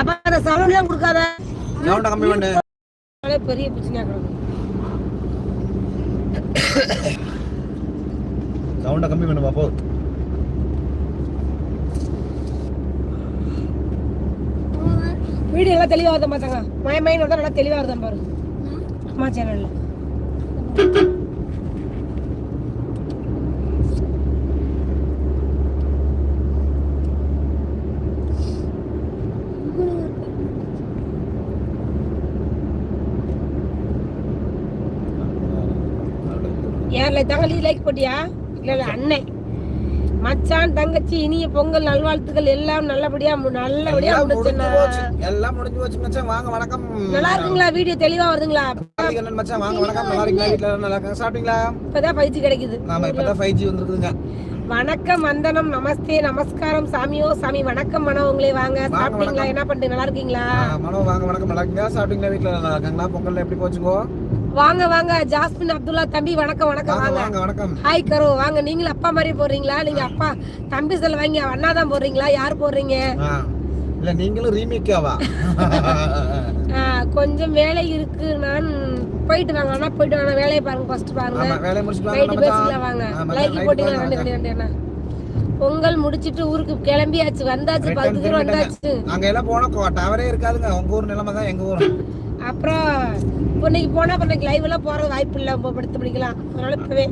அப்ப அந்த சவுண்ட் தான் கொடுக்காத. சவுண்ட கம்மி பண்ணு? பெரிய பிரச்சனையா கிடக்கும் சவுண்ட கம்மி பண்ணு பாப்போ வீடியோ எல்லாம் தெளிவா வருது மாத்தாங்க மை மைண்ட் வந்து நல்லா தெளிவா வருதான் பாரு. அம்மா சேனல்ல யார்ல தங்கச்சி லைக் போட்டியா? இல்ல இல்ல அண்ணன் மச்சான் தங்கச்சி இனிய பொங்கல் நல்வாழ்த்துக்கள் எல்லாம் நல்லபடியா நல்லபடியா எல்லாம் முடிஞ்சு போச்சு. மச்சான். வாங்க வணக்கம். நல்லா இருக்குங்களா? வீடியோ தெளிவா வருதுங்களா? மச்சான்? வாங்க வணக்கம். நல்லா இருக்கீங்களா? வீட்ல நல்லா இருக்காங்க. சாப்பிட்டீங்களா? இப்பதான் பயிற்சி கிடைக்குது. நாம இப்பதான் ஃபைவ் ஜி வந்திருக்குதுங்க. வணக்கம் வந்தனம் நமஸ்தே நமஸ்காரம் சாமியோ சாமி வணக்கம் மனம் உங்களே வாங்க. சாப்பிட்டீங்களா? என்ன பண்றீங்க? நல்லா இருக்கீங்களா? மனோ வாங்க வணக்கம். நல்லா இருக்கீங்களா? சாப்பிட்டீங்களா? வீட்ல நல்லா இருக்காங்களா? பொங்கல் எப்படி போச்சுக்கோ வாங்க வாங்க. ஜாஸ்மின் அப்துல்லா தம்பி வணக்கம் வணக்கம் வாங்க வணக்கம். ஹாய் கரோ. வாங்க நீங்களும் அப்பா மாதிரி போடுறீங்களா? நீங்க அப்பா தம்பி செல்ல வாங்க. அண்ணா தான் போடுறீங்களா? யார் போடுறீங்க. இல்ல நீங்களும் ரீமேக்காவா? கொஞ்சம் வேலை இருக்கு. நான் போயிட்டு வாங்க. அண்ணா போயிட்டு வாங்க. வேலையை பாருங்க ஃபர்ஸ்ட் பாருங்க. வேலையை முடிச்சுட்டு வாங்க. பேசிக்கலாம் வாங்க. லைக் போட்டீங்க. ரெண்டு ரெண்டு என்ன பொங்கல் முடிச்சிட்டு ஊருக்கு கிளம்பியாச்சு வந்தாச்சு பத்து தூரம் வந்தாச்சு. அங்க எல்லாம் போனா டவரே இருக்காதுங்க. உங்க ஊர் நிலைமை தான் எங்க ஊர். அப்புறம் இன்னைக்கு போனா இன்னைக்கு லைவ் எல்லாம் போற வாய்ப்பு இல்ல. படுத்து படிக்கலாம். அதனால இப்பவே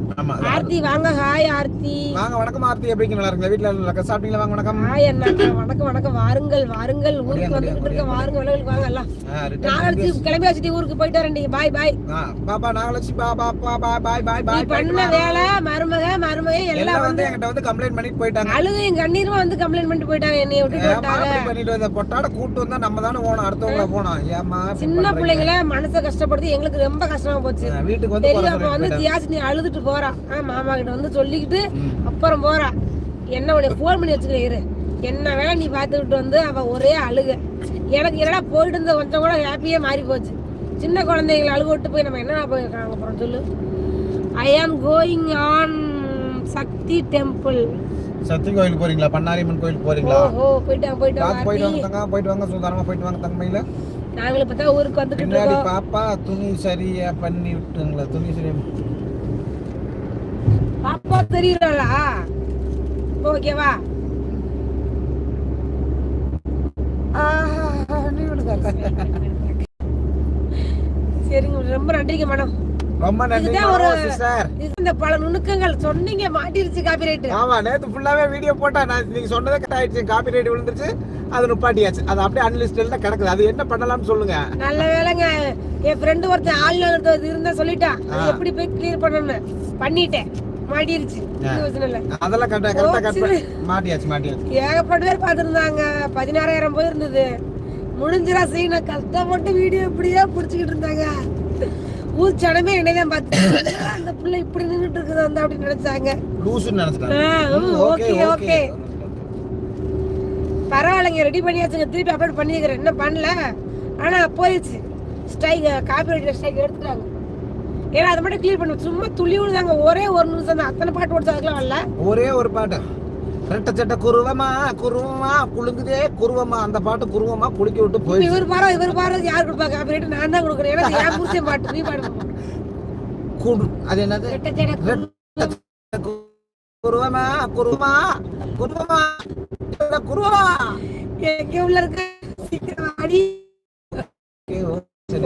ஆர்த்தி வாங்க. ஹாய் ஆர்த்தி. வாங்க வணக்கம் ஆர்த்தி. எப்படி நல்லா இருக்கீங்களா? வீட்ல நல்லா? சாப்பிட்டீங்களா? வாங்க வணக்கம். ஹாய் அண்ணா. வணக்கம் வணக்கம். வாருங்கள் வாருங்கள். ஊருக்கு முடியாது, வந்துகிட்டு இருக்க வாருங்க. வளவுக்கு வாங்க எல்லாம். நாளைக்கு கிளம்பி வச்சுட்டு ஊருக்கு போயிட்டு வரேன். பாய் பாய் பாப்பா நாகலட்சுமி பாபா பாபா பாய் பாய் நீ பாய் பண்ண வேலை மருமக மருமக எல்லாம் வந்து என்கிட்ட வந்து கம்ப்ளைண்ட் பண்ணிட்டு போயிட்டாங்க. அழுகையும் கண்ணீரும் வந்து கம்ப்ளைண்ட் பண்ணிட்டு போயிட்டாங்க. என்னைய விட்டுட்டு அப்படி பண்ணிட்டு வந்த பொட்டாட கூட்டு வந்தா நம்ம தானே போனோம் அடுத்தவங்கள போனோம் ஏமா சின்ன பிள்ளைங்கள மனசை கஷ்டப்படுத்தி எங்களுக்கு ரொம்ப கஷ்டமா போச்சு. வீட்டுக்கு வந்து தெரியும் அப்ப வந்து தியாசினி அழுதுட்டு போறா. மாமா கிட்ட வந்து சொல்லிக்கிட்டு. அப்புறம் போறா. என்ன உடைய ஃபோன் பண்ணி வச்சுக்கிறேன் என்ன வேலை நீ பார்த்துக்கிட்டு வந்து அவ ஒரே அழுக. எனக்கு என்னடா போயிட்டு இருந்த கொஞ்சம் கூட ஹாப்பியே மாறி போச்சு. சின்ன குழந்தைங்களை அழுக விட்டு போய் நம்ம என்ன போயிருக்காங்க அப்புறம் சொல்லு. I am going on Sakthi temple Sakthi கோயிலுக்கு போறீங்களா? பண்ணாரியம்மன் கோயிலுக்கு போறீங்களா? ஓஹோ போயிட்டாங்க போயிட்டு வாங்க, போயிட்டு வாங்க சுதாரமா போயிட்டு வாங்க தங்கமையில. நாங்களும் இப்ப தான் ஊருக்கு வந்துகிட்டு பின்னாடி இருக்கோம். பாப்பா துணி சரியா பண்ணி விட்டுங்களா? துணி சரியா பாப்பா தெரியுறாளா? ஓகேவா. சரிங்க ரொம்ப நன்றிங்க மேடம். ரொம்ப நன்றி இது இந்த பல நுணுக்கங்கள் சொன்னீங்க மாட்டிருச்சு காப்பிரைட் ஆமா நேத்து ஃபுல்லாவே வீடியோ போட்டா நான் நீங்க சொன்னதே கரெக்ட் ஆயிடுச்சு காப்பி ரைட் விழுந்துருச்சு. அது நுப்பாட்டியாச்சு. அது அப்படியே அன்லிஸ்டட்ல கிடக்குது. அது என்ன பண்ணலாம்னு சொல்லுங்க. நல்ல வேலைங்க. என் ஃப்ரெண்டு ஒருத்தன் ஆள் இருந்தா சொல்லிட்டான். எப்படி போய் கிளியர் பண்ணணும் பண்ணிட்டேன். மாட்டிருச்சு. அதெல்லாம் கரெக்டா கரெக்டா கட் போச்சு. பண்ணி மாட்டியாச்சு மாட்டியாச்சு. ஏகப்பட்ட பேர் பார்த்துருந்தாங்க. பதினாறாயிரம் போய் இருந்தது. முடிஞ்சிரா சீன கஷ்டப்பட்டு வீடியோ இப்படியே பிடிச்சிக்கிட்டு இருந்தாங்க. ஊர் சனமே என்னதான் பார்த்து அந்த பிள்ளை இப்படி நின்றுட்டு இருக்குது வந்து அப்படின்னு நினைச்சாங்க. லூசுன்னு ஓகே. ஓகே. பரவாயில்லைங்க ரெடி பண்ணியாச்சுங்க. திருப்பி அப்லோட் பண்ணிக்கிறேன். என்ன பண்ணல. ஆனா போயிடுச்சு. ஸ்ட்ரைக் காப்பிரைட் ஸ்ட்ரைக் எடுத்துட்டாங்க. ஏன்னா அதை மட்டும் கிளியர் பண்ண சும்மா துளி விழுதாங்க ஒரே ஒரு நிமிஷம் தான். அத்தனை பாட்டு ஓடிச்சு அதுக்கெல்லாம் வரல. ஒரே ஒரு பாட்டு. ரெட்ட சட்ட குருவமா குருவமா குலுங்குதே குருவமா. அந்த பாட்டு குருவமா குளிக்க விட்டு போயிடுச்சு. இவர் பாரு இவர் பாரு யார் கொடுப்பா காப்பிரைட் நான் தான் கொடுக்குறேன் ஏன்னா என் புருஷன் பாட்டு. நீ பாடு. குடு. அது என்னது? ரெட்ட சட்ட குருவமா குருவமா. குருவமா இல்ல, குருவமா எங்க உள்ள இருக்க? சீக்கிரம் வாடி.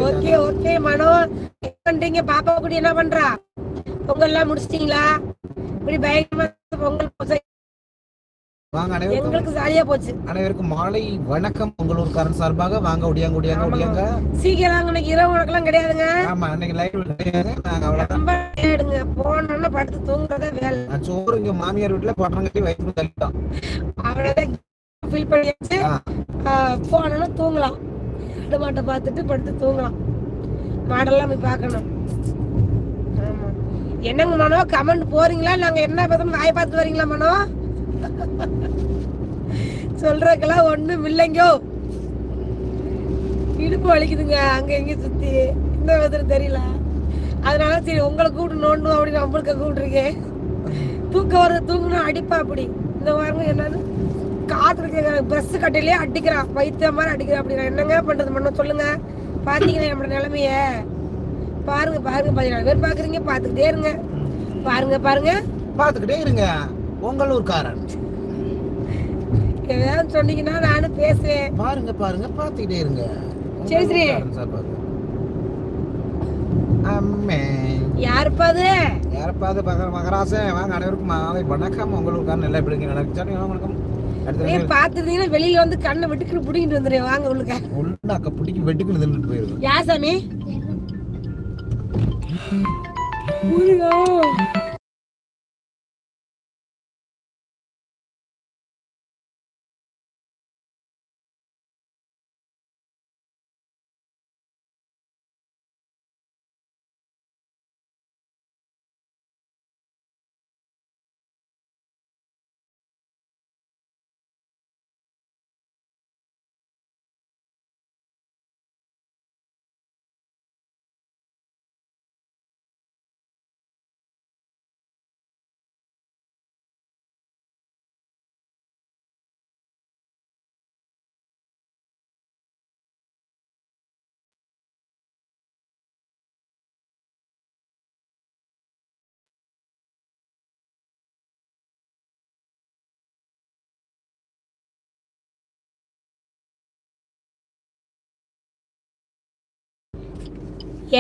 ஓகே. ஓகே மனோ. பண்றீங்க பாப்பா குடி என்ன பண்றா? பொங்கல் எல்லாம் முடிச்சிட்டீங்களா? இப்படி பயங்கரமா பொங்கல் போச்சு. வாங்க அனைவருக்கும் எங்களுக்கு ஜாலியா போச்சு. அனைவருக்கும் மாலை வணக்கம் உங்களூர்காரன் சார்பாக. வாங்க ஒடியாங்க ஒடியாங்க ஒடியாங்க. சீக்கிரம் இன்னைக்கு இரவு உனக்கெல்லாம் கிடையாதுங்க. ஆமா இன்னைக்கு லைவ் கிடையாது. நாங்க அவ்வளவுதான். போனோம்னா படுத்து தூங்குறதே வேலை. நான் சோறு இங்க மாமியார் வீட்டுல பட்டணம் கட்டி வயிற்று தள்ளிட்டோம் அவ்வளவுதான் ஃபீல் பண்ணியாச்சு. போனோம்னா தூங்கலாம். ஆடு மாட்டை பார்த்துட்டு படுத்து தூங்கலாம். மாடெல்லாம் போய் பார்க்கணும். என்னங்க மனோ கமெண்ட் போறீங்களா? நாங்க என்ன பேசணும்? வாய் பார்த்து வரீங்களா மனோ? சொல்றதுக்கெல்லாம் ஒண்ணும் இல்லைங்கோ. இடுப்பு வலிக்குதுங்க அங்க எங்க சுத்தி. இந்த விதத்துல தெரியல. அதனால சரி உங்களை கூப்பிட்டு நோண்டும் அப்படின்னு நம்மளுக்கு கூப்பிட்டுருக்கேன். தூக்கம் வருது தூங்கணும் அடிப்பா அப்படி. இந்த வாரம் என்னது? ஆத்துல பஸ் கட்டையிலேயே அடிக்கிறான் பைத்திய மாதிரி அடிக்கிறான் அப்படி. நான் என்னங்க பண்றது பண்ண சொல்லுங்க. பாத்தீங்கன்னா நம்மளோட நிலைமைய. பாருங்க பாருங்க பதினாலு பேர் பாக்குறீங்க பாத்துக்கிட்டே இருங்க. பாருங்க பாருங்க. பார்த்துக்கிட்டே இருங்க. உங்களூர்காரன் ஏதாவது சொன்னீங்கன்னா நானும் பேசுவேன். பாருங்க பாருங்க பார்த்துக்கிட்டே இருங்க. சரி, சரி. அம்மே. யாருப்பா அது? யாரப்பாவது பகர மகராசன் வாங்க அனைவருக்கும் மாலை வணக்கம். உங்களுக்கான நல்லா எப்படி? நல்லா இருக்கு வணக்கம். நீ வெளியில வந்து கண்ணை விட்டுக்கிட்டு புடிங்கிட்டு வந்துடுறேன். வாங்க உள்ளுக்க உள்ளாக்க பிடிக்கி வெட்டுக்குன்னு தின்னுட்டு போயிருது. யா சாமி?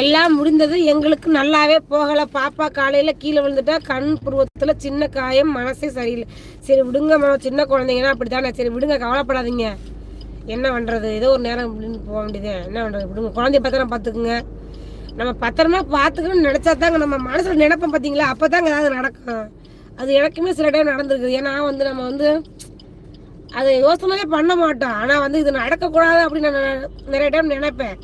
எல்லாம் முடிந்தது. எங்களுக்கு நல்லாவே போகலை. பாப்பா காலையில் கீழே விழுந்துட்டா கண் புருவத்தில் சின்ன காயம் மனசே சரியில்லை. சரி விடுங்க மனம் சின்ன குழந்தைங்கன்னா அப்படி தானே சரி விடுங்க. கவலைப்படாதீங்க. என்ன பண்ணுறது ஏதோ ஒரு நேரம் அப்படின்னு போக வேண்டியது. என்ன பண்ணுறது விடுங்க. குழந்தைய பத்திரம் பார்த்துக்குங்க. நம்ம பத்திரமா பார்த்துக்கணும்னு நினச்சா தாங்க நம்ம மனசில் நினைப்போம் பார்த்தீங்களா அப்பதாங்க ஏதாவது நடக்கும். அது எனக்குமே சில டைம் நடந்திருக்குது. ஏன்னா வந்து நம்ம வந்து அதை யோசனையே பண்ண மாட்டோம். ஆனால் வந்து இது நடக்கக்கூடாது அப்படின்னு நான் நிறைய டைம் நினைப்பேன்.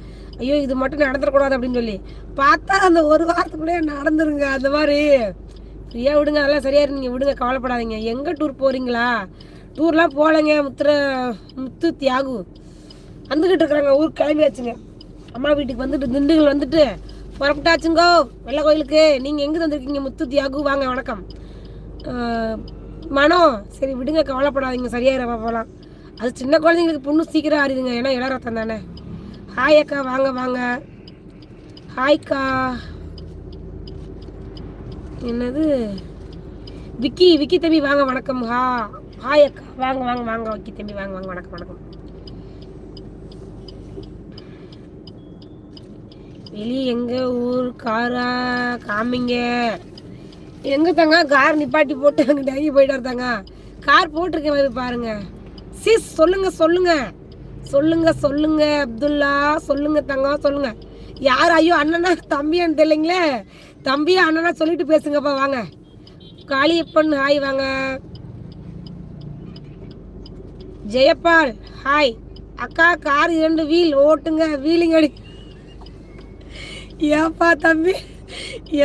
ஐயோ இது மட்டும் நடந்துடக்கூடாது அப்படின்னு சொல்லி. பார்த்தா அந்த ஒரு வாரத்துக்குள்ளே நடந்துருங்க அந்த மாதிரி. ஃப்ரீயாக விடுங்க அதெல்லாம் சரியாக இருந்தீங்க விடுங்க கவலைப்படாதீங்க. எங்கே டூர் போகிறீங்களா டூர்லாம் போகலைங்க முத்துற முத்து தியாகு. வந்துக்கிட்டு இருக்கிறாங்க ஊருக்கு கிளம்பியாச்சுங்க. அம்மா வீட்டுக்கு வந்துட்டு திண்டுகள் வந்துட்டு புறப்பட்டாச்சுங்கோ வெள்ளை கோயிலுக்கு. நீங்கள் எங்கே வந்திருக்கீங்க முத்து தியாகு? வாங்க வணக்கம். மனோ சரி விடுங்க கவலைப்படாதீங்க சரியாக போகலாம் அது சின்ன குழந்தைங்களுக்கு புண்ணு சீக்கிரம் ஆறிதுங்க ஏன்னா இளரத்தம் தானே. ஹாய் அக்கா. வாங்க வாங்க. ஹாய்க்கா என்னது? விக்கி விக்கி தம்பி வாங்க வணக்கம். ஹா ஹாய் அக்கா. வாங்க வாங்க வாங்க. விக்கி தம்பி வாங்க வாங்க வணக்கம் வணக்கம். வெளியே எங்க ஊர்? காரா காமிங்க. எங்க தாங்க? கார் நிப்பாட்டி போட்டு அங்கே டெல்லி போயிட்டு வரதாங்க கார் போட்டிருக்கேன் போய் பாருங்க. சிஸ் சொல்லுங்க சொல்லுங்க. சொல்லுங்க சொல்லுங்க அப்துல்லா. சொல்லுங்க தங்கம் சொல்லுங்க. யார் ஐயோ அண்ணனா தம்பியான்னு தெரியலைங்களே? தம்பியா அண்ணனா சொல்லிட்டு பேசுங்கப்பா வாங்க. காளியப்பன் ஹாய் வாங்க. ஜெயபால் ஹாய் அக்கா கார் இரண்டு வீல் ஓட்டுங்க வீலிங் அடி. ஏப்பா தம்பி?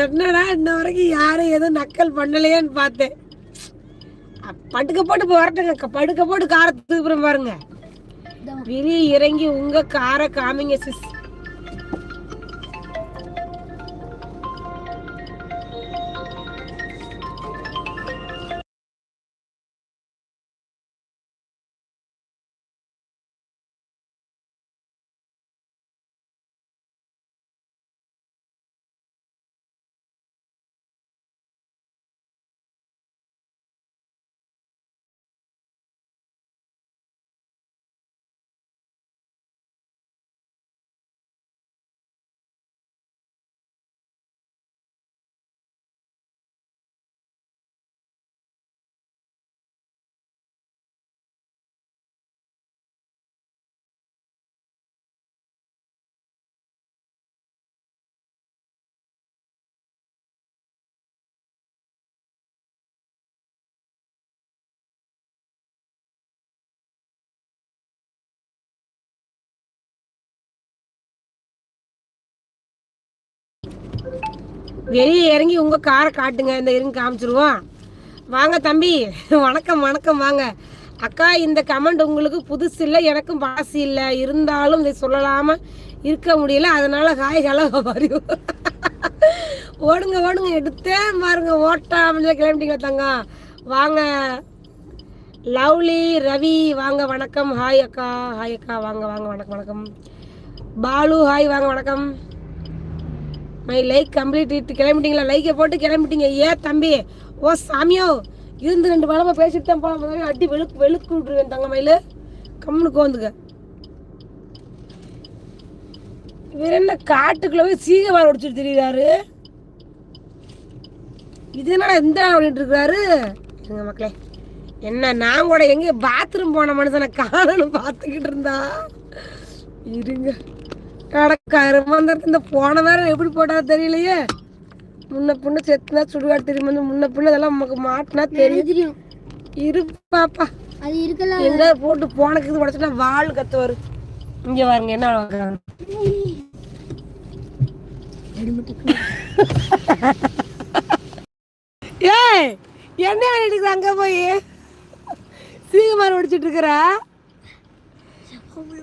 என்னடா இன்ன வரைக்கும் யாரும் எதுவும் நக்கல் பண்ணலையேன்னு பார்த்தேன். படுக்க போட்டு வரட்டுங்க படுக்க போட்டு காரை அப்புறம் பாருங்க. வெளியே இறங்கி உங்க காரை காமிங்க சிஸ். வெளியே இறங்கி உங்க காரை காட்டுங்க. இந்த இருங்க காமிச்சிருவோம். வாங்க தம்பி. வணக்கம் வணக்கம். வாங்க. அக்கா இந்த கமெண்ட் உங்களுக்கு புதுசு இல்லை எனக்கும் பாசி இல்லை. இருந்தாலும் இதை சொல்லலாம இருக்க முடியல. அதனால ஹாய் ஹலோ மாதிரி ஓடுங்க ஓடுங்க. எடுத்தே பாருங்க. ஓட்டாமல் கிளம்பிட்டீங்களா தங்க? வாங்க. லவ்லி ரவி வாங்க வணக்கம். ஹாய் அக்கா. ஹாய் அக்கா. வாங்க வாங்க வணக்கம் வணக்கம். பாலு ஹாய் வாங்க வணக்கம். மை லைக் கம்ப்ளீட் இட்டு கிளம்பிட்டீங்களா? லைக்கை போட்டு கிளம்பிட்டீங்க. ஏன் தம்பி? ஓ சாமியோ இருந்து ரெண்டு பழமா பேசிட்டு தான் போன முதல்ல அடி வெளுக்கு வெளுக்கு விட்டுருவேன் தங்க மயில். கம்முனு கோந்துக்க இவர் என்ன காட்டுக்குள்ள போய் சீகவால் ஒடிச்சிட்டு தெரியுறாரு? இது என்னடா இந்த அப்படின்ட்டு இருக்கிறாரு எங்க மக்களே என்ன நான் கூட எங்க பாத்ரூம் போன மனுஷனை காணணும் பார்த்துக்கிட்டு இருந்தா? இருங்க. வந்திருக்கு இந்த போன வேற எப்படி போட்டா தெரியலையே. முன்ன புண்ணு செத்துனா சுடுகாடு தெரியும் வந்து முன்ன புண்ணு இதெல்லாம் நமக்கு மாட்டினா தெரியும். தெரியும் இரு பாப்பா. அது இருக்கலாம். எங்க போட்டு போனக்கு இது உடச்சுனா வால் கத்துவாரு. இங்க பாருங்க என்ன பார்க்கறாங்க. ஏய் என்ன பண்ணிட்டு அங்க போய்? சீகமார் ஒடிச்சிட்டு இருக்கிற?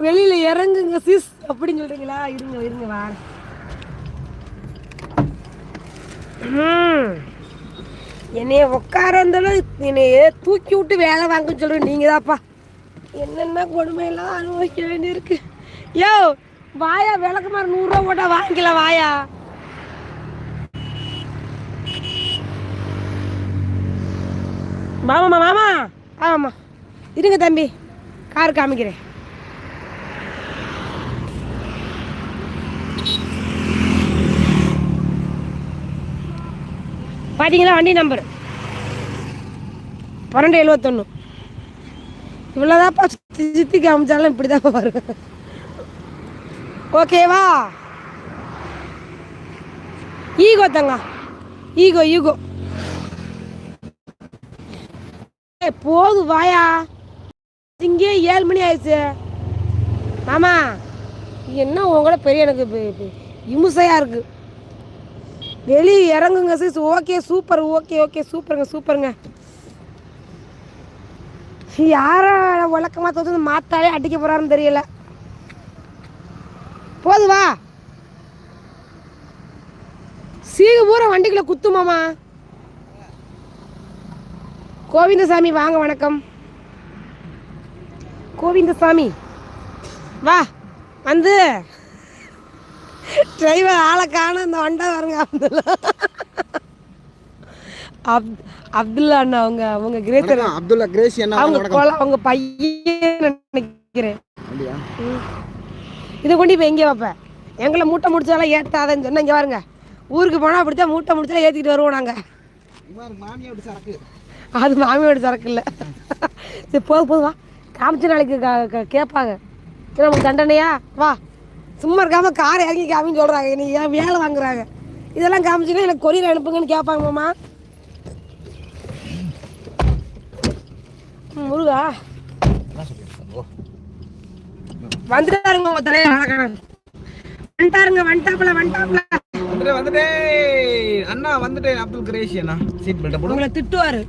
வெளியில இறங்குங்க சிஸ் அப்படின்னு சொல்றீங்களா? இருங்க இருங்க வா. என்னைய உட்கார இருந்தாலும் என்னைய தூக்கி விட்டு வேலை வாங்க சொல்லுவேன் நீங்க தான்ப்பா என்னென்ன கொடுமையெல்லாம் அனுபவிக்க வேண்டியிருக்கு. யோ வாயா விளக்குமாறு நூறுரூவா போட்டா வாங்கிக்கலாம் வாயா. மாமாமா மாமா ஆமாம் இருங்க தம்பி. கார் காமிக்கிறேன். பார்த்தீங்களா வண்டி நம்பர் பன்னெண்டு எழுபத்தொன்று இவ்வளோதான்ப்பா சுற்றி சுற்றி காமிச்சாலும் இப்படி தான் வரும் ஓகேவா ஈகோ தங்க. ஈகோ ஈகோ ஏய், போது வாயா. இங்கே ஏழு மணி ஆயிடுச்சு. மாமா என்ன உங்களோட பெரிய எனக்கு இமுசையாக இருக்குது இருக்கு. வெளியே இறங்குங்க sis okay super okay okay. சூப்பருங்க சூப்பருங்க. யார வழக்கமாக தோற்று மாத்தாலே அடிக்க போறாருன்னு தெரியல. போது வா. சீக பூரா வண்டிக்குள்ள குத்துமாமா கோவிந்தசாமி வாங்க வணக்கம். கோவிந்தசாமி வா. வந்து. டிரைவர் ஆளை காண இந்த வண்டா வருங்க அப்துல்லா. அப் அப்துல்லா அண்ணா அவங்க அவங்க வணக்கம், அப்துல்லா கிரேசி என்ன அவங்க கொலை அவங்க பையன் நினைக்கிறேன். இதை கொண்டு இப்போ எங்கே வைப்பேன் எங்களை மூட்டை முடிச்சாலாம் ஏற்றாதன்னு சொன்னா இங்கே பாருங்க. ஊருக்கு போனால் அப்படித்தான் மூட்டை முடிச்சாலும் ஏற்றிக்கிட்டு வருவோம் நாங்கள் சரக்கு. அது மாமியோட சரக்கு இல்லை. சரி போதும் போதும் வா. காமிச்ச நாளைக்கு கேட்பாங்க. நமக்கு தண்டனையா? வா. சும்மா இருக்காம கார் இறங்கி காமின்னு சொல்கிறாங்க நீ ஏன் வேலை வாங்குறாங்க? இதெல்லாம் காமிச்சுன்னா எனக்கு கொரியர் அனுப்புங்கன்னு கேட்பாங்க மாமா. முருகா. வந்துட்டாருங்க உங்க தலையை அழகான வந்துட்டாருங்க வந்துட்டாப்புல வந்துட்டாப்புல. அண்ணா வந்துட்டேன். அப்துல் கிரேசி அண்ணா. சீட் பெல்ட் போடு. உங்களை திட்டுவாரு.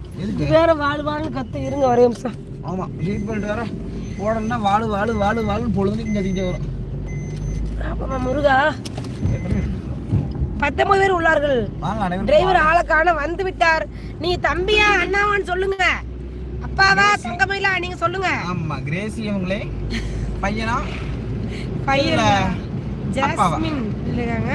வேற வாழ் வாழ்னு கத்து. இருங்க ஒரே நிமிஷம். ஆமா. சீட் பெல்ட் வேற போடணும்னா வாழு வாழு வாழு வாழுன்னு பொழுதுக்கு கத்திக்கிட்டே வரும். ஆமாம்மா முருகா. பத்தொன்பது பேர் உள்ளார்கள். டிரைவர் ஆளை காண வந்து விட்டார். நீங்க தம்பியா அண்ணாவான்னு சொல்லுங்க. அப்பாவா தங்கமயிலா நீங்க சொல்லுங்க. ஆமா கிரேசி அவங்களே. பையனா? பையன்? ஜாஸ்மின் இல்லையாங்க?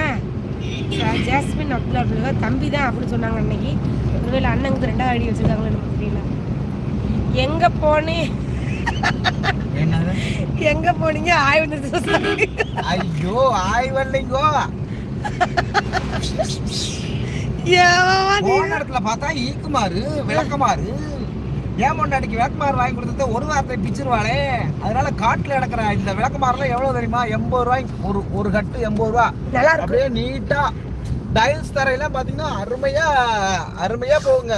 ஜா- ஜாஸ்மின் அப்துல்லா பிள்ளைங்க தம்பி தான் அப்படின்னு சொன்னாங்க அன்னைக்கு. ஒருவேளை அண்ணனுக்கு ரெண்டாவது அடி வச்சிருக்காங்களோ நமக்கு தெரியல. எங்க போனே? என்னது எங்க போனீங்க? ஆய்வு நிறுத்தி ஐயோ ஆய் வரலைங்கோ. இடத்துல பார்த்தா ஈக்குமாறு விளக்கமாறு. ஏன் பொண்டாட்டிக்கு விளக்கமாறு வாங்கி கொடுத்தது? ஒரு வார்த்தை பிச்சிருவாளே. அதனால காட்டுல கிடக்குற இந்த விளக்கமாறுலாம் எவ்வளவு தெரியுமா? எண்பது ரூபாய்க்கு ஒரு ஒரு கட்டு எண்பது ரூபா. நல்லா அப்படியே நீட்டா டைல்ஸ் தரையெல்லாம் பாத்தீங்கன்னா அருமையா அருமையா போகுங்க.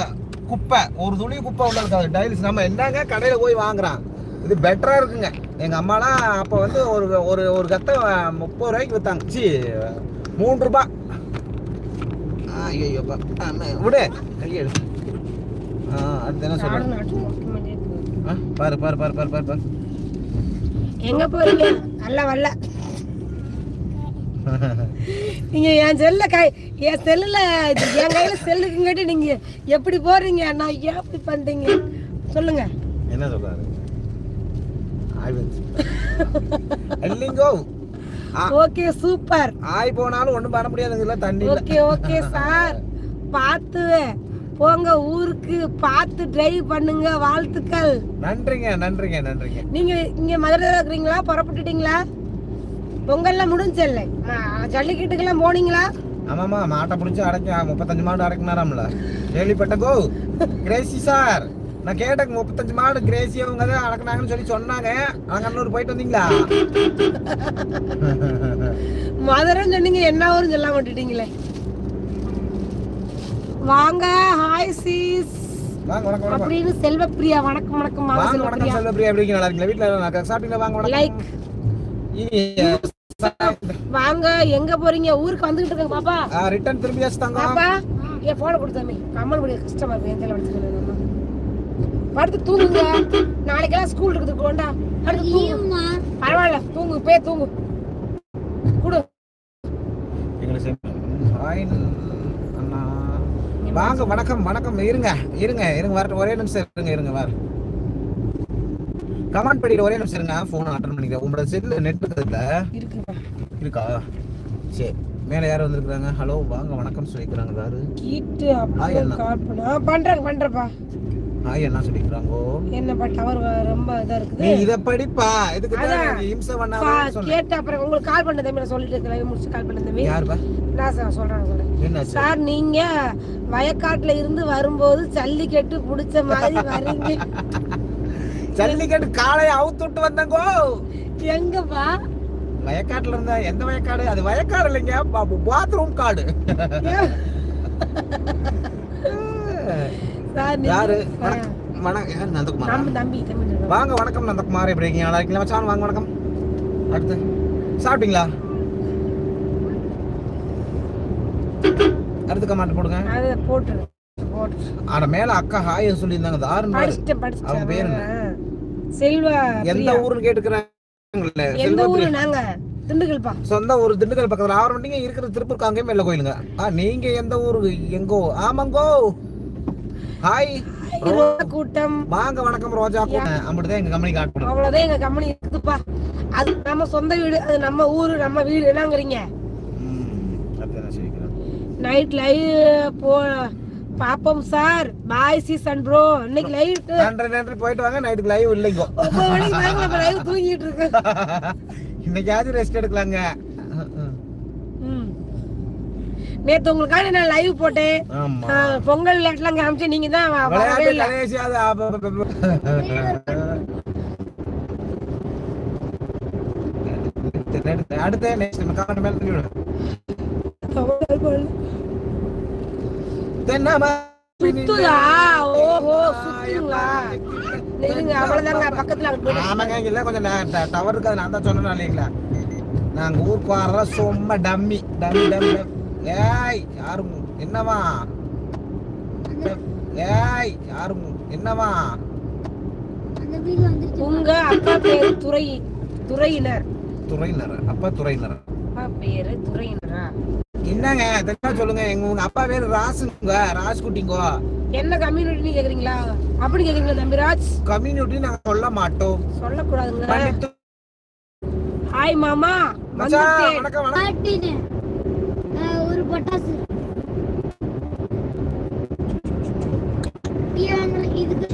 குப்பை ஒரு துளி குப்பை உள்ள இருக்காது. டைல்ஸ். நம்ம என்னங்க கடையில போய் வாங்குறான்? இது பெட்டரா இருக்குங்க. எங்க அம்மாலாம் அப்ப வந்து ஒரு ஒரு ஒரு கத்தை முப்பது ரூபாய்க்கு வித்தாங்க. சி மூன்று ரூபாய் ஐயோ விடு. கையெடு ஆ அடுத்து என்ன மக்கள் ஆ, பாரு பாரு பாரு பாரு பாரு பாரு. எங்க போறீங்க? நல்ல வரல. நீங்க என் செல்ல கை என் செல்லுல என் கையில செல்லுக்குங்காட்டி நீங்க எப்படி போறீங்க? நான் ஏன் இப்படி பண்றீங்க? சொல்லுங்க. என்ன சொல்றாரு? இல்லைங்கோ. Okay super. ஆய் போனாலும் ஒண்ணும் பண்ண முடியாதுங்களா தண்ணி ஓகே ஓகே சார். பார்த்து போங்க ஊருக்கு பார்த்து டிரைவ் பண்ணுங்க. வாழ்த்துக்கள். நன்றிங்க நன்றிங்க நன்றிங்க. நீங்க இங்க மதுரையில் இருக்கிறீங்களா? புறப்பட்டுட்டீங்களா? பொங்கல்லாம் முடிஞ்சல்ல ஜல்லிக்கட்டுக்கெல்லாம் போனீங்களா? ஆமாமா மாட்டை பிடிச்சி அடைக்க முப்பத்தஞ்சு மாடு அடைக்கினாராம்ல கேள்விப்பட்ட கோ கிரேசி சார் நான் கேட்டேன் முப்பத்தஞ்சு மாடு கிரேசி அவங்க தான் அடக்குனாங்கன்னு சொல்லி சொன்னாங்க. அங்கன்னூர் போயிட்டு வந்தீங்களா? மதுரைன்னு சொன்னீங்க என்ன ஊரும் சொல்ல மாட்டுட்டீங்களே வாங்க ஹாய் சீஸ் அப்படின்னு செல்வப்பிரியா வணக்கம் வணக்கம் வாங்க வணக்கம் செல்வப்பிரியா. எப்படி நல்லா இருக்கீங்களா? சாப்பிட்டீங்களா? வாங்க வணக்கம். லைக் வாங்க எங்க போறீங்க? ஊருக்கு வந்துகிட்டு இருக்கேன் பாப்பா. ரிட்டர்ன் திரும்பியாச்சு தாங்க பாப்பா என் போன கொடுத்தாமே முடிய கஷ்டமா இருக்கு என் படுத்து தூங்குங்க நாளைக்கெல்லாம் ஸ்கூல் இருக்குது கொண்டா. படுத்து தூங்கு. பரவாயில்ல தூங்கு பே தூங்கு. குடு. வாங்க வணக்கம் வணக்கம். இருங்க இருங்க இருங்க வரட்டும். ஒரே நிமிஷம் இருங்க இருங்க வர கமெண்ட் பண்ணிட்டு ஒரே நிமிஷம் இருங்க. ஃபோன் அட்டன் பண்ணிக்கிறேன். உங்களோட செல்ல நெட் இருக்குதுல்ல? இருக்குப்பா. இருக்கா? சரி. மேலே யார் வந்திருக்காங்க ஹலோ வாங்க வணக்கம் சொல்லிக்கிறாங்க. யாரு? கீட்டு ஆ, அப்படி ஹாய் என்ன சொல்லிக்கிறாங்கோ என்னப்பா டவர் ரொம்ப இதா நீ இருக்குது இத படிப்பா. இதுக்கு தான் இம்சை பா, பண்ணாம சொன்னேன் கேட்ட அப்புறம் உங்களுக்கு கால் பண்ண தம்பி நான் சொல்லிட்டு இருக்கேன் முடிச்சு கால் பண்ண தம்பி யாருப்பா நான் சார் சொல்றேன் சொல்றேன். சார் நீங்க வயக்காட்டுல இருந்து வரும்போது ஜல்லிக்கட்டு புடிச்ச மாதிரி வரீங்க ஜல்லிக்கட்டு காளைய அவுத்துட்டு வந்தங்கோ. எங்கப்பா? வயக்காட்டுல இருந்தா எந்த வயக்காடு? அது வயக்காடு இல்லைங்க பாத்ரூம் காடு. யாரு? வணக்கம் நந்தகுமார். வாங்க வணக்கம் நந்தகுமார். எப்படி இருக்கீங்க? நல்லா இருக்கீங்களா? மச்சான் வாங்க வணக்கம். அடுத்து. சாப்பிட்டீங்களா? அடுத்து கமெண்ட் போடுங்க. போட்டு மேல அக்கா ஹாய் சொல்லியிருந்தாங்க. அது ஆறுன்னு பாரு. செல்வா எந்த. ஊருன்னு கேட்டுக்கிறாங்களே? எந்த ஊரு நாங்க திண்டுக்கல்பா. சொந்த ஊர் திண்டுக்கல் பக்கத்துல. ஆவரண்டிங்க இருக்கிறது திருப்பூர் காங்கேயம் வெள்ள கோயிலுங்க ஆ நீங்க எந்த ஊரு? எங்கோ? ஆமாங்கோ. ஹாய். கூட்டம்? வாங்க வணக்கம் ரோஜா கூட்டம். அப்படிதான் எங்க கம்பெனி காட் பண்ணும் அவ்வளவுதான் எங்க கம்பெனி இருக்குதுப்பா. அது நம்ம சொந்த வீடு அது நம்ம ஊரு நம்ம வீடு. என்னங்கிறீங்க? நைட் லைவ் போ பாப்போம் சார். பாய் சீசன் ப்ரோ இன்னைக்கு லைவ் நன்றி நன்றி. போயிட்டு வாங்க. நைட்டுக்கு லைவ் இல்லைங்கோ. ஒன்பது மணிக்கு நம்ம லைவ் தூங்கிட்டு இருக்கு. இன்னைக்காவது ரெஸ்ட் எடுக்கலாங்க. நேத்து உங்களுக்காக நான் லைவ் போட்டேன். பொங்கல் விளையாட்டுலாம் காமிச்சு நீங்க தான் வரவே இல்ல. கடைசி அது அப்ப- அப்ப- அப்ப- அடுத்து அடுத்து நெக்ஸ்ட் கமெண்ட் மேல தள்ளி விடு தென்னமா சுத்துதா ஓஹோ சுத்துங்களா இருங்க அவ்வளவுதாங்க பக்கத்துல. ஆமாங்க இல்ல கொஞ்சம் டவர் இருக்காது நான் தான் சொன்னேன் இல்லைங்களா நாங்க ஊருக்கு வர சும்மா டம்மி டம்மி டம்மி. ஏய் யாரும் என்னவா? ஏய் யாரும் என்னவா? உங்க அப்பா பேரு துறை துறையினர். துறையினர்? அப்பா துறையினர்? அப்பா பேரு துறையினரா? என்னங்க தெளிவா சொல்லுங்க. எங்க உங்க அப்பா பேரு ராசுங்க ராஜ்குட்டிங்கோ. என்ன கம்யூனிட்டின்னு கேக்குறீங்களா? அப்படி கேக்குறீங்களா தம்பிராஜ் கம்யூனிட்டி நாங்க சொல்ல மாட்டோம். சொல்லக்கூடாதுங்க. மன்னித்து ஹாய் மாமா. வணக்கம் வணக்கம். பட்டாசு. இதுக்கு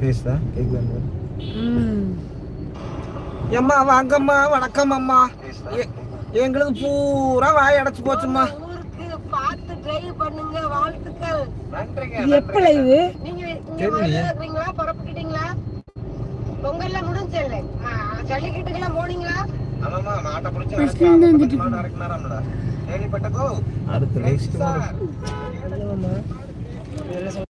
பேசுதா? கேக்குதா ம். அம்மா வாங்கம்மா வணக்கம் அம்மா எங்களுக்கு பூரா வாய் அடைச்சு போச்சும்மா. ஊருக்கு பார்த்து டிரைவ் பண்ணுங்க வாழ்த்துக்கள். நன்றிங்க இது எப்ப லைவ் நீங்க. இருக்கிறீங்களா? புறப்பட்டுட்டீங்களா பொங்கல்ல ஜல்லிக்கட்டுக்கெல்லாம் போனீங்களா? ஆமாம்மா மாட்டை பிடிச்சி First அடைச்சு இருந்து ஆமா, வந்துட்டு பத்து மாடு அடைக்கணும்டா. கேள்விப்பட்டதோ? அடுத்து next மாடு.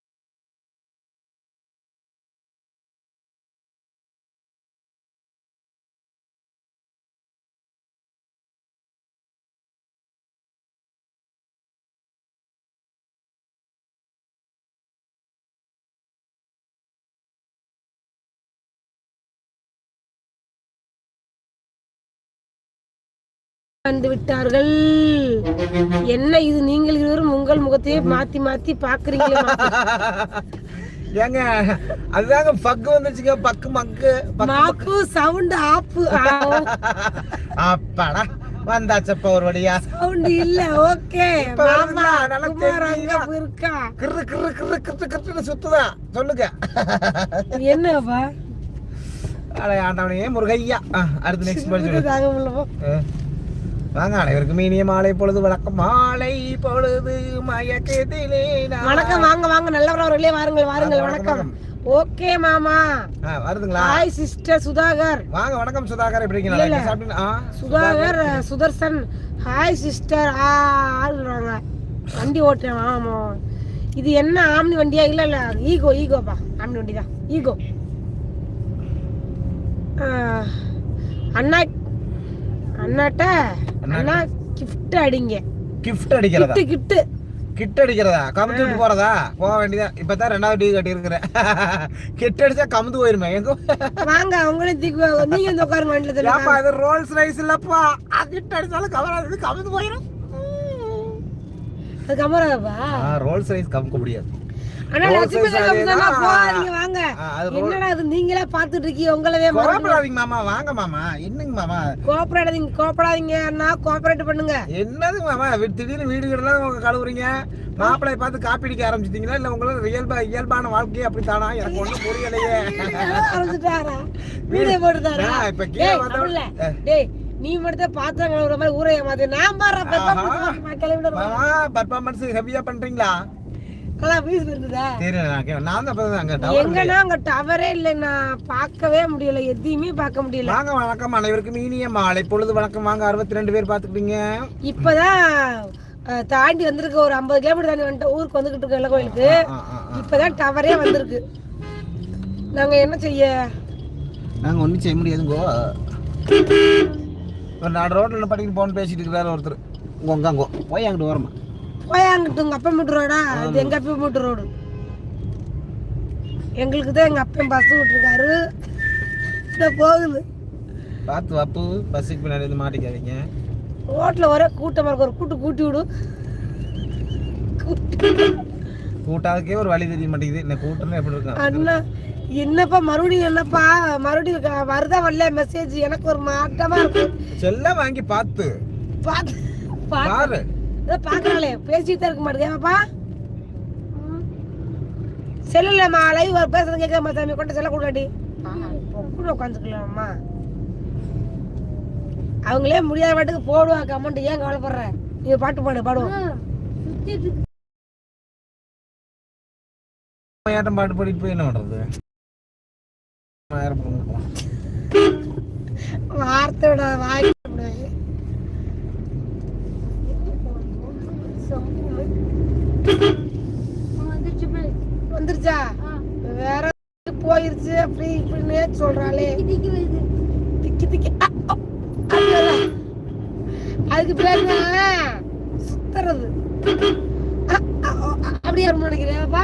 வந்து விட்டார்கள். என்ன இது? நீங்கள் இருவரும் உங்கள் முகத்தையே மாத்தி மாத்தி பாக்குறீங்க ஏங்க அதுதாங்க பக்கு வந்துச்சுங்க. பக்கு மக்கு மாப்பு சவுண்ட் ஆப்பு. அப்பாடா வந்தாச்சப்ப ஒரு வழியா. சவுண்ட் இல்ல ஓகே. மாமா நல்லா? இருக்கா கிரு கிரு கிரு கிரு கிருன்னு சுத்துதா. சொல்லுங்க. என்னப்பா? அட ஆண்டவனே முருகையா. அடுத்து நெக்ஸ்ட் படிச்சு தாங்க. வாங்க அனைவருக்கும் இனிய மாலை பொழுது வணக்கம். மாலை பொழுது மயக்கத்திலே. வணக்கம் வாங்க வாங்க. நல்லவரவர்களே வாருங்கள் வாருங்கள். வணக்கம். ஓகே மாமா. வருதுங்களா? Hi sister Sudhakar. வாங்க வணக்கம் சுதாகர். எப்படி? ஆ, சுதாகர் சுதர்சன். ஹாய் சிஸ்டர் ஆ வண்டி ஓட்டுறேன் ஆமா இது என்ன ஆம்னி வண்டியா? இல்ல இல்ல. ஈகோ ஈகோப்பா. ஆம்னி வண்டி தான் ஈகோ அண்ணா அண்ணாட்ட அண்ணா கிஃப்ட் அடிங்க. Gift அடிக்கிறதா? கிஃப்ட் கிஃப்ட் கிட் அடிக்கிறதா? கமுத்து விட்டு போறதா? போக வேண்டியதா? இப்பதான் ரெண்டாவது டீ கட்டி இருக்கிறேன் கிட் அடிச்சா கமுந்து போயிருமே. எங்க வாங்க அவங்களே தூக்கி. நீங்க வந்து உட்காருங்க வண்டியில ஏப்பா இது ரோல்ஸ் ரைஸ் இல்லப்பா. கிட் அடிச்சாலும் கவராது கமுந்து போயிடும் அது கமராப்பா ரோல்ஸ் ரைஸ் கமுக்க முடியாது. அண்ணா Rolls லட்சுமி தானே. போகாதீங்க வாங்க. அது என்னடா இது நீங்களே பாத்துட்டு இருக்கீங்க. உங்களவே கோபப்படாதீங்க மாமா வாங்க மாமா. என்னங்க மாமா? கோஆபரேட்டாதீங்க கோஆபரேட்டாதீங்க அண்ணா கோஆபரேட் பண்ணுங்க. என்னது மாமா? திடீர்னு வீடு வீடுலாம் கழுவுறீங்க. மாப்பிளைய பார்த்து காப்பி அடிக்க ஆரம்பிச்சிட்டீங்களா? இல்ல உங்களுக்கு இயல்பா இயல்பான வாழ்க்கையே அப்படித்தானா? எனக்கு ஒண்ணும் புரியலையே. ஆரம்பிச்சுட்டாரா வீடியோ இப்ப கீழே டேய் வந்த- அப்படி இல்ல. டேய் நீ மட்டும் பாத்திரம் கழுவுற மாதிரி ஊரே ஏமாத்து நான் மாமா பர்ஃபார்மன்ஸ் ஹெவியா பண்றீங்களா நல்லா வீஸ் இருந்ததா தெரியல நான் நான் தான் அங்க எங்கன்னா அங்க டவரே இல்ல நான் பார்க்கவே முடியல எதையுமே பார்க்க முடியல. வாங்க வணக்கம் அனைவருக்கும் இனிய மாலை பொழுது வணக்கம். வாங்க அறுபத்தி ரெண்டு பேர் பாத்துக்கிட்டீங்க இப்பதான் தாண்டி வந்திருக்கு ஒரு ஐம்பது கிலோமீட்டர் தாண்டி வந்துட்டு ஊருக்கு வந்துகிட்டு இருக்க வெள்ள கோயிலுக்கு. இப்பதான் டவரே வந்திருக்கு. நாங்க என்ன செய்ய? நாங்க ஒண்ணும் செய்ய முடியாதுங்கோ ஒரு நாலு ரோட்ல படிக்க போன் பேசிட்டு இருக்கிறாரு ஒருத்தர். உங்க அங்கோ போய் அங்கிட்டு வரமா போய் அங்கிட்டு உங்க அப்பா மூட்டு ரோடா? இது எங்க அப்பா மூட்டு ரோடு? எங்களுக்கு தான் எங்க அப்பா பஸ் விட்டுருக்காரு. இந்த போகுது. பார்த்து வப்பு பஸ்ஸுக்கு பின்னாடி வந்து மாட்டிக்காதீங்க. ரோட்ல ஒரே கூட்டமா இருக்கு. ஒரு கூட்டு கூட்டி விடு. கூட்டி கூட்டாதுக்கே ஒரு வழி தெரிய மாட்டேங்குது. இந்த கூட்டம் எப்படி இருக்கும்? அண்ணா என்னப்பா மறுபடியும் என்னப்பா? மறுபடியும் வருதா வரல மெசேஜ் எனக்கு ஒரு மாட்டமா இருக்கு. செல்லம் வாங்கி பார்த்து பாத்து. பாரு. இதை பாக்குறாளே பேசிட்டு தான் இருக்க மாட்டேங்கப்பா செல்லுலம்மா லைவ் பேசுறது கேட்க மாட்டாம கொண்டு செல்ல கூடாடி கூட உட்காந்துக்கலாமா? அவங்களே முடியாத பாட்டுக்கு போடுவா கமெண்ட். ஏன் கவலைப்படுற? நீ பாட்டு பாடு பாடுவோம். ஏட்டம் பாட்டு பாடிட்டு போய் என்ன பண்றது. வார்த்தையோட வாய் வந்துருச்சு வேற போயிருச்சு அப்படி இப்படின்னு சொல்றாளே திக்கி. திக்கி. அதுக்கு பேர்? சுத்துறது அப்படியே நினைக்கிறேன்ப்பா.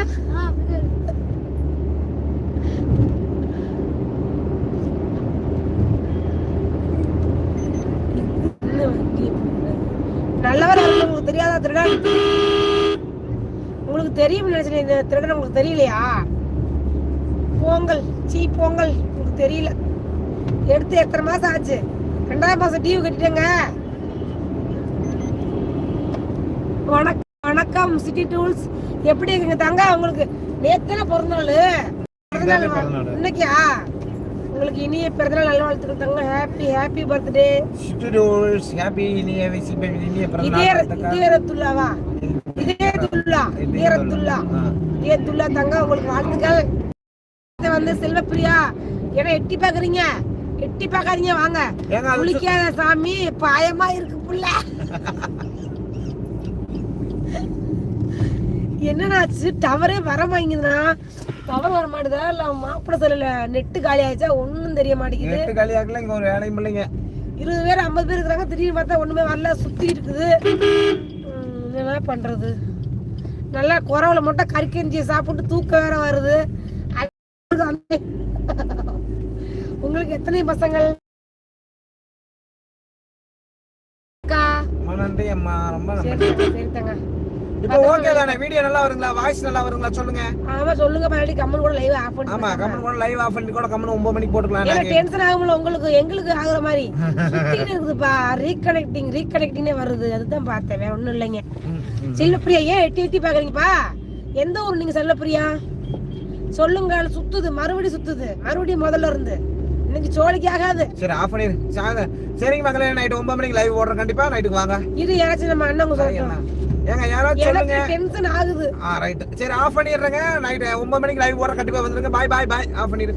நல்லவரா தெரியாதா திருடன்? உங்களுக்கு தெரியும் நினைச்சேன் இந்த திருடன் உங்களுக்கு தெரியலையா? பொங்கல் சீ பொங்கல் உங்களுக்கு தெரியல. எடுத்து எத்தனை மாசம் ஆச்சு? ரெண்டாயிரம் மாசம் டிவி கட்டிட்டேங்க. வணக்கம் வணக்கம் சிட்டி டூல்ஸ். எப்படி இருக்குங்க தங்க? உங்களுக்கு நேத்தன பிறந்த நாள் பிறந்தநாள் இதானே வா- பிறந்தநாள். இன்னைக்கா உங்களுக்கு இனிய பிறந்தநாள் நல்ல வாழ்த்துக்கள் தாங்க. Happy happy birthday studios happy இனிய விசி இனிய பிறந்தநாள் இதே ரத்துல்லா ஆ. இதே துல்லா தங்க உங்களுக்கு வாழ்த்துக்கள். இது வந்து செல்வப்பிரியா ஏன்னா எட்டி பாக்குறீங்க. எட்டி பாக்காதீங்க வாங்க. குளிக்காத சாமி பாயமா இருக்கு புள்ள. என்னடாச்சு டவரே வர மாட்டேங்குதுண்ணா டவர் வர மாட்டேதா? இல்ல மாப்பிள்ள செல்லுல நெட்டு காலி ஆயிடுச்சா? ஒண்ணும் தெரிய மாட்டேங்குது. நெட்டு காலியாக்கல இங்க ஒரு வேலையும் இல்லைங்க. இருபது பேர் ஐம்பது பேர் இருக்கிறாங்க திடீர்னு பார்த்தா ஒண்ணுமே வரல சுத்தி இருக்குது. என்ன பண்றது? நல்லா குறவுல மட்டும் கறிக்கஞ்சியை சாப்பிட்டு தூக்கம் வேற வருது. உங்களுக்கு எத்தனை பசங்கள்? அக்கா. ரொம்ப நன்றி அம்மா ரொம்ப நன்றி. சரி தங்க இப்போ ஓகே தானே. வீடியோ நல்லா வருங்களா? வாய்ஸ் நல்லா வருங்களா? சொல்லுங்க. ஆமா சொல்லுங்க. பழனி கம்மன் கூட லைவ் ஆஃப் பண்ணி ஆமா கமெண்ட் கூட லைவ் ஆஃப் பண்ணி கூட கமெண்ட் ஒன்பது மணிக்கு போட்டுக்கலாம். நாங்க. டென்ஷன் ஆகும்ல உங்களுக்கு. எங்களுக்கு ஆகுற மாதிரி. சுத்திக்கிட்டு இருக்குதுப்பா. ரீகனெக்டிங் ரீகனெக்டிங்னே வருது. அதுதான் பார்த்தேன். வேற ஒண்ணும் இல்லைங்க. செல்லப்பிரியா ஏன் எட்டி எட்டி பாக்குறீங்கப்பா எந்த ஊர் நீங்க செல்லப்பிரியா? சொல்லுங்க. சுத்துது. மறுபடியும் சுத்துது. மறுபடியும் முதல்ல இருந்து. இன்னைக்கு சோழிக்கு ஆகாது. சரி ஆஃப் பண்ணிரு. சரிங்க மக்களே. நைட் ஒன்பது மணிக்கு லைவ் ஓடுறோம். கண்டிப்பா. நைட்டுக்கு வாங்க. இது யாராச்சும் நம்ம அண்ணன் என்ன? ஏங்க எனக்கு சொல்லுங்க. டென்ஷன் ஆகுது. ஆ ரைட் சரி ஆஃப் பண்ணிடுறேங்க. நைட் ஒன்பது மணிக்கு லைவ் ஓடுற கண்டிப்பா வந்துருங்க. பாய் பாய் பாய் ஆஃப் பண்ணிடு.